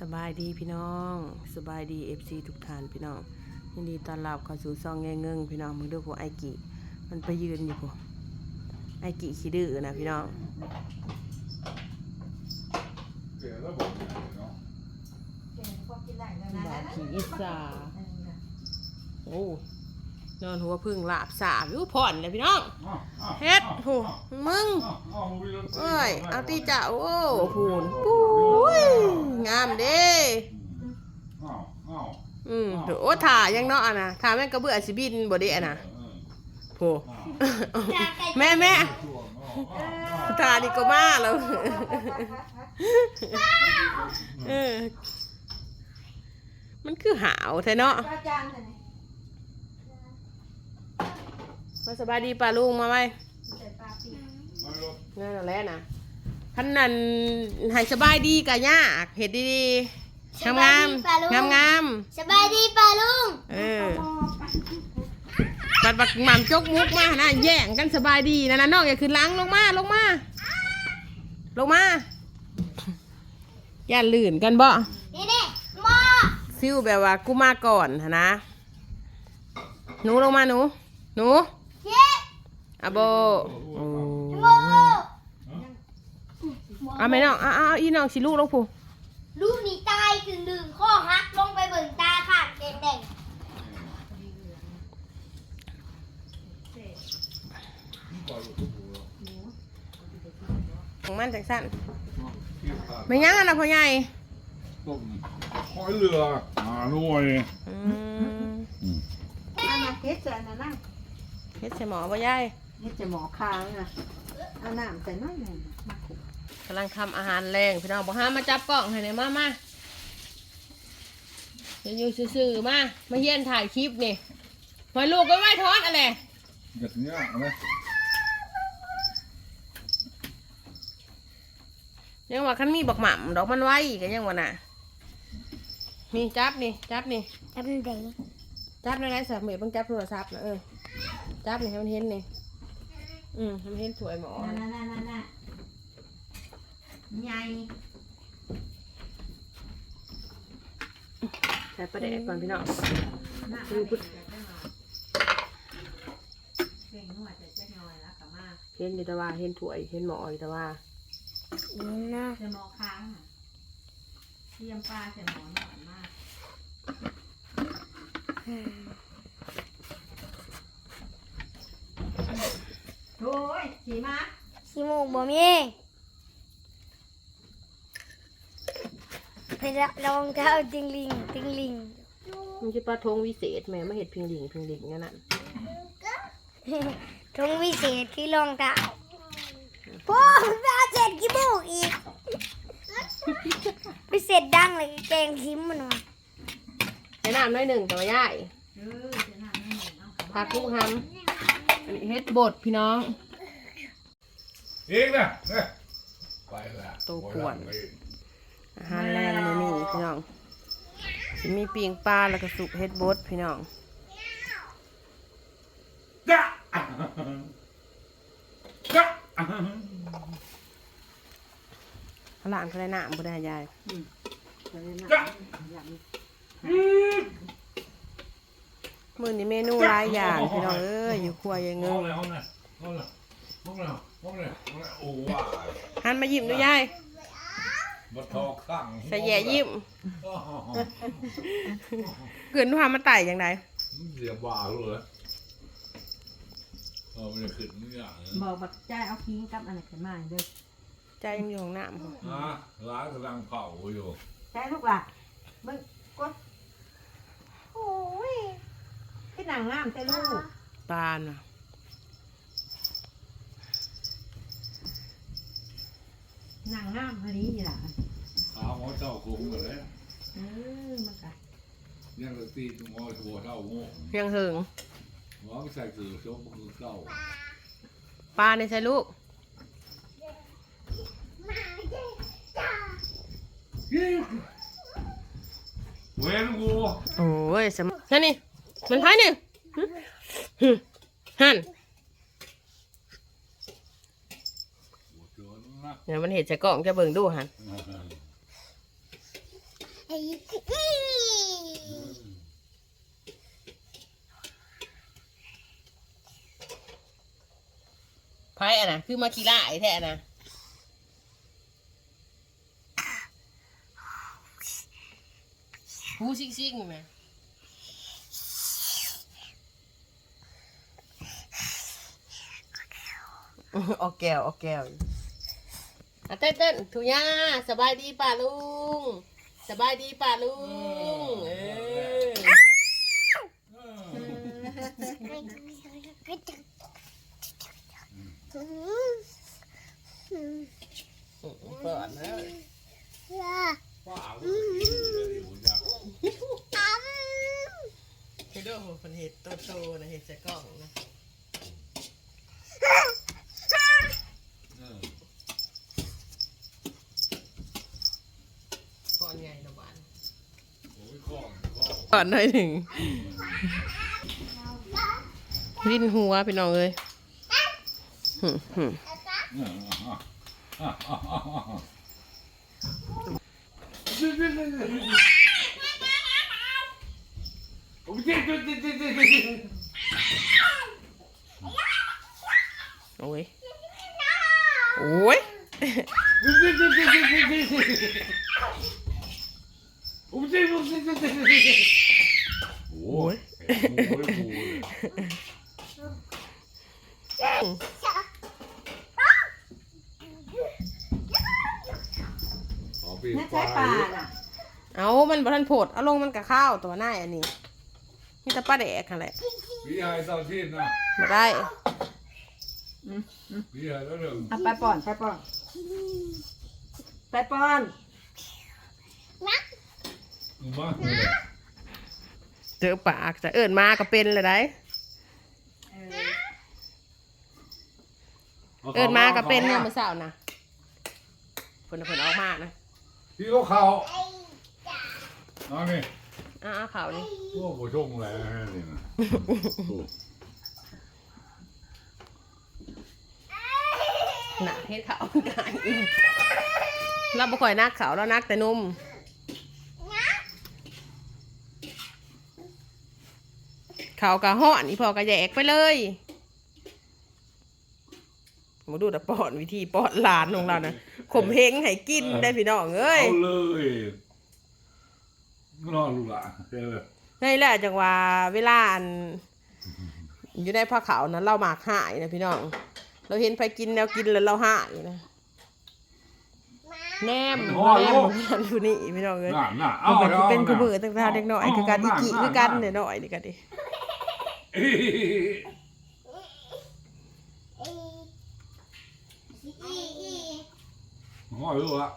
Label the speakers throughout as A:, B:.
A: สบายดีพี่น้องสบายดีเอฟซีทุกท่านพี่น้องยินดีต้อนรับเข้าสู่ซองแงเงิงพี่น้องมึงดูพวกไอกิมันไปยืนอยู่พวกไอกิขี้ดื้อนะพี่น้อง
B: เสียแล้วบอกเนาะ
A: บาขี้อิสาโอ้ นอนหัวพึ่งหลาบสาบอยู่ผ่อนเลยพี่น้องเฮ็ดโหมึงเอ้ยเอาตีจ่าโอ้พูนปุ้ยงามเด้
B: อ้าวอ้าว
A: อืมโอ้ถ่ายังเนาะอะนะถ่าแม่งกระเบื้อสิบินบ่ได้อะนะโหแม่แม่ถ่าดีก็มาแล้วเออมันคือหาวแท้เนาะ มาสบายดีป่าลุงมาไหมนั่นแหละนะพันนันให้สบายดีกะยากเห็ดดีๆงามงามงามงามๆ
C: สบายดีป่าลุง
A: เออบัดบักหม่ำจกมุกมานะแย่งกันสบายดีนะนะน้องอย่าขึ้นหล้างลงมาลงมา ลงมาอย่าลื่นกันบ่
C: นี่นี่หม้อ
A: ฟิวแบบว่ากูมาก่อนหั้นนะหนูลงมาหนู หนู
C: เฮ้
A: อะโบโอ้
C: หม้อ
A: เอาไหมน้องเอาเอาเอาอีน้องสิลูกลงผู้
C: ลูกนี่ตายกึ่งดึงข้อหักลงไปเบิ่งตาขาดแดง
A: ของมันจังสั้นไม่ยั้งอันนะพ่อใหญ่
B: ต้มหอยเรืออ่าหน่วย
A: อืม
D: อันนั้นเฮ็ดใส่อันนั้นนะ
A: เฮ็ดใส่หมอพ่อให ญ่
D: เฮ็ดจะหมอคางนะเอาน้ำใส่น้อยหนึ่งมาขุด
A: กำลังทำอาหารแรงพี่น้องบอกห้ามมาจับกล้องให้หน่อยมามาเดี๋ยวอยู่ซื่อๆมามาเฮียนถ่ายคลิปนี่หอยลูกก็ไม่ทอดอะไร
B: แบบเนี้ยนะ
A: ยังว่าคันมีบักหม่ำดอกมันไว้กันยังว่าน่ะนี่จับนี่จับนี่
C: ๆทำเด็ก
A: จับในไรสับเหมือนเพิ่งจับโทรศัพท์นะเออจับนี่ให้มันเห็นนี่ อืมให้มันเห็นสวยหมอ
D: นั่นนั่นนั่นนั่นใหญ่
A: ใส่ประเด็กก่อนพี่น้อง
D: น้ำ
A: คือพุทธ
D: เก่งนวดแต่เจ๊น้อยแล้วก็มา
A: เห็นอยู่แต่ว่าเห็นถวยเห็นหมออยู่แต่ว่า
C: นะ
D: จะหมอคางน่ะเตรียมปลาใส่หมอหน่อยมากโอ้ยสีมา
C: ขี้มูกบ่มีไปละรองเท้าติงลิงติงลิง
A: มันจะปลาทงวิเศษแหม่มาเห็ดพิงหลิงพิงหลิงนั่นน่ะ
C: ทงวิเศษที่รองเท้าพ่อไปเอาเศษขี้มูกอีกพิเศษดังเลยแกงคิมมันวะ
A: ใช้น้ำน้อยหนึ่งแต่ว่าย่าย
D: เออจะน้ำนี่เอาเข้า
A: ผักลูกหำอันนี้เฮ็ดบดพี่น้อง
B: เองนะเนี่ยไปละ
A: ตัวป่วน อาหารแรงมื้อนี้พี่น้องสิมีปีงปลาแล้วก็สุกเฮ็ดบดพี่น้อง
B: จ้ะจ้ะ
A: หลานเขาได้น้ำบ่ได้ยาย
D: ใส่น้ำอย่างนี้
A: มื้อนี้เมนูหลายอย่างพี่น้องเอ้ยอยู่ครัวยายเงิ
B: ห้อง
A: ง
B: เลยห้องเลยห้องเลยห้องเลย ห้องเลยห้องเลยโอ้ว้า
A: หันมายิ้มดูยาย
B: บัดทอกข้าง
A: ใส่แย่ยิ้มเกินว่ามาไต่จังได
B: เสียบ้าเลยเออมันจะขึ้นนี่อย่าง
D: บอกบักใจายเอาพิงกับอันไหนขึ้นมาเด้อ
A: ใจยังอยู่ของน้ำ
B: อะร้านกำลังเผาอยู่
D: ใช่ลูกล่ะมึงกดโอ้ยที่หนังงามแต่ลูก
A: ปลาน่ะ
D: หนังงามพอดีนี่ล่ะ
B: ขาหมอเจ้าคุ้มกันเลย
D: เออมันก็
B: ยังตีหมอหัวเท่าโง่
A: ยังหึง
B: หมอไม่ใส่คือชกคือเก้า
A: ปลาในใส่ลูก
B: เว้นกู
A: โอ้ยสมนั่นนี่มันพายนี่หึหึหัน
B: เดี๋
A: ยวมันเห็ดจะกล่องจะเบิ่งดูหันไพ่อะนะคือมาขี้ล่ายแท้นะหูซิ่งซิ่งๆนะออกแก้วออกแก้วอ่ะเต้นเต้นทุย่าสบายดีป่าลุง สบายดีป่าลุง เออก่อนนะ
B: ป้าก็กินเลยดิผมอยาก
A: คือด้วยคนเห็ดโตโตๆนะเห็ดใส่กล่องนะ
B: เออ
A: ก่อนไงนะบ้าน
B: โอ้ยข้องข้ อ
A: นหน่อยหนึ่งลิ้นหัวพี่น้องเลยหึหึ
B: เอออะอะ อะอะอะอะโอ้ยเจ๊เจ๊เจ๊เจ๊เจ๊เจ๊
A: โอ้ยโอ้ย
B: โอ้ยโอ้ยขอปี
D: น่า
B: ป
D: ใช้ปลาน่ะ
A: เอามันบทันโผดเอาลงมันกับข้าวตัวหน้าอันนี้นี่แต่ป้าแดกนั่นแหละ
B: พี่ให้เศร้าที่นะ
A: มาได้
B: พี่ให้แล้วหนึ่ง
D: เอาไปป่อนไปป่อนไปป่อน
B: มาเลย
A: เจอปากจะเอิญมาก็เป็นเลยได้เอิญมาก็เป็นเนี่ยมื่อเช้านะเพิ่นน่ะเพิ่นเออกมานะ
B: พี่ก็เขาน้องนี่
A: อ้าวข่าวนี่
B: โอ้โหชงแรงนี่นะ
A: หนักเฮ็ดเขากันเราบ่ค่อยนักเขาเรานักแต่นม เขากะห่อนอีพอกะแยกไปเลยมาดูแต่ป้อนวิธีป้อนหลานของเรานะข่มเหงให้กินได้พี่น้องเอ้ย
B: เอาเลยนอนลูกหละเจอ
A: นี่แหละจังว่าเวลาอันอยู่ในผ้าขาวนั้นเราหมากหายนะพี่น้อง เราเห็นไปกินแนวกินแล้วเราหายนะแนมแนมมันอยู่นี่พี่น้องเอ้ย
B: น่าน่า
A: เอา
B: เอา
A: แบบเป็นคือมือตั้งแต่เด็กน้อยคือการอีกิคือกันเนี่ยน้อยนี่กันดิ
B: ห้อยลูกละ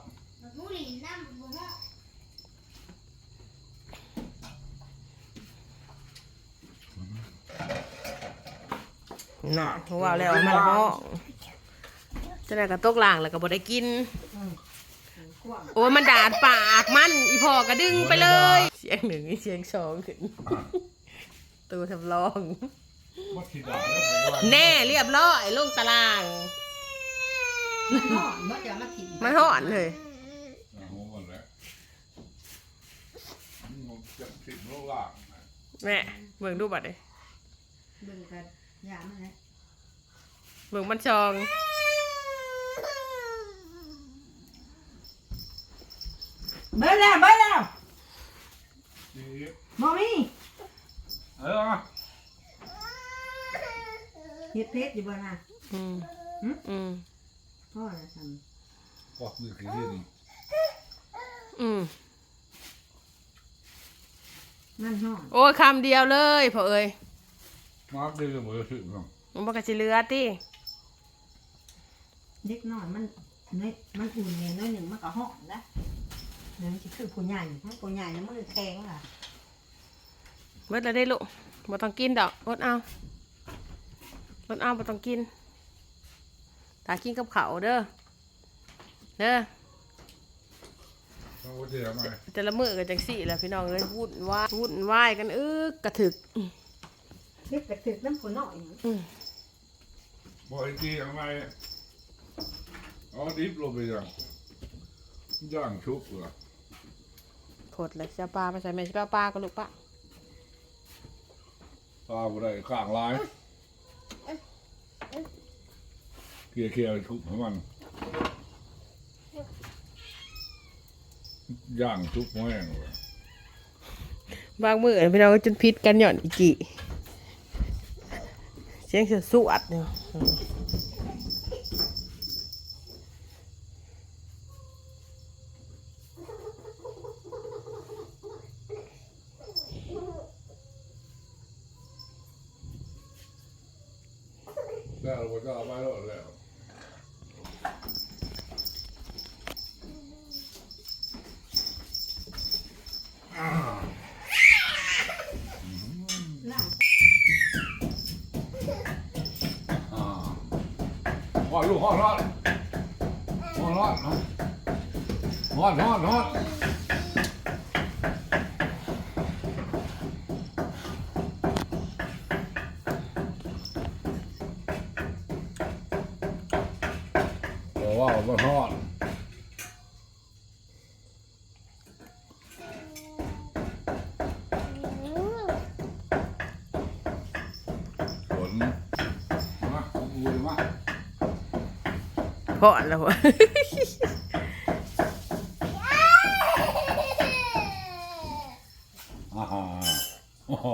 A: น่ะเพราะว่าแล้วมันห้องจะได้กระตกล่างแล้วก็บ่ได้กิน โอ้ยมันดาดปากมัน อีพอก็ดึงไปเลย เสียงหนึ่งอีเสียงสองขึ้น ตัวทำลอง
B: มาขีดด่าแล้วผมว่า
A: แน่เรียบร้อยลงตาราง
D: ห่อนมันจะมาถิ่น
A: มันห่อนเลย
B: เอาหมดแล้วมันจะผิดโลกล่างนะ
A: แม่เบิ่งดูบัดเลย
D: เบิ่งกันยามันนะ
A: เบิ่งมันชอง
D: เบิ่งแล้วเบิ่งแล้ว
B: จี๊บ
D: มอมี่
B: เออมา
D: เฮ็ดเพชรอยู่บ่น่ะ
A: อืม
D: หึ
A: อืม
D: พ่อน่ะท
B: กอกมือขีดนี่
A: อืมำ
D: มันห่อน
A: โอ้ยคำเดียวเลยพอเอ้ย
B: มาร์กดีเหมือนถึงเนาะ
A: มันบอกกะสิเหลือติ
D: เด็กน้อยมันน้อยมันอุ่นเนี่ยน้อยหนึ่งมันก็ห่อนนะเดี๋ยวมันสิคือผู้ใหญ่ถ้าผู้ใหญ่เนี่ยมันแข็งล่ะ
A: เบิดแล้วได้ลูกบ่ต้องกินดอกอดเอาอดเอาบ่ต้องกินตากินกับเขาวเด้อ เด้อ
B: ต้องเจียมา
A: แต่ละมือกันจังสี่แหละพี่น้องเอ้ยวุ่นวายวุ่นวายกันอึกกระถึก
D: เด็กกระตึกน้ำผู้น้อยนี่
B: บ่อยจีทำไมเอาดิบลงไปยังย่างชุบเหรอ
A: โคขดเลยจะปลาไปใส่แม่จะปลาปลาก็ลูกปะ
B: ตาบ่ได้ข้างลายเคลียวเคลียวทุบให้มันย่างทุบแห้งเลย
A: บางมือพี่น้องก็จนพิษกันหย่อนอีกี่เสียงเสียสวดเนี่ย
B: แล้วมันก็เอามาแล้วแล้วห้อลูกห่อรอนห้อร้อนห้อนรอนร้อน ว่ามันฮอดฝนมาอุ้ยมา
A: พอนแล้ววะ
B: อ่าฮะโอ้โห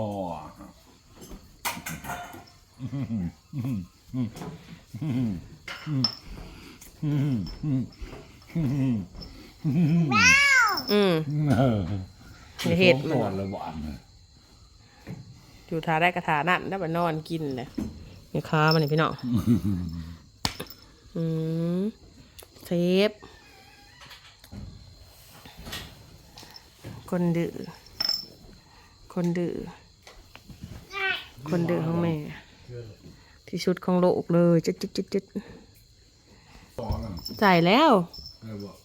A: อืมอย่าเฮ็ดมัน
B: ก่อนละบาน
A: อยู่ทาได้กระถานั่นแล้วมานอนกินเลยนี่ค้ามันนี่พี่น้องอืมเซฟคนดื้อคนดื้อคนดื้อของแม่ ที่สุดของโลกเลยจุดจุดจุดจุด
B: ต่อนะ
A: ใส่แล้ว
B: ได้บอก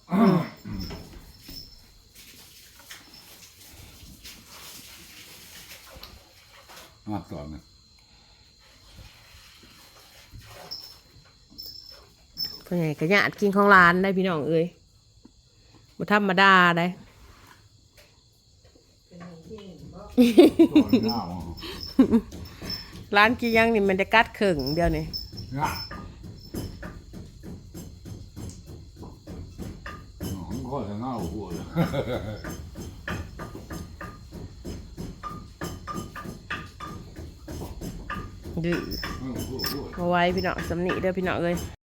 B: อะต่อนะ
A: เพื่อนใหญ่กระยาดกินของร้านได้พี่น้องเอ้ยบ่ธรรมดาได้
B: ต่อหน้าอ๋อ
A: ร้านกี่ยังนี่มันจะกัดเข่งเดียวนี่
B: นะ
A: ดื้อ
B: หัวหัว
A: มาไว้พี่น้องสำนีเด้อพี่น้องเอ้ย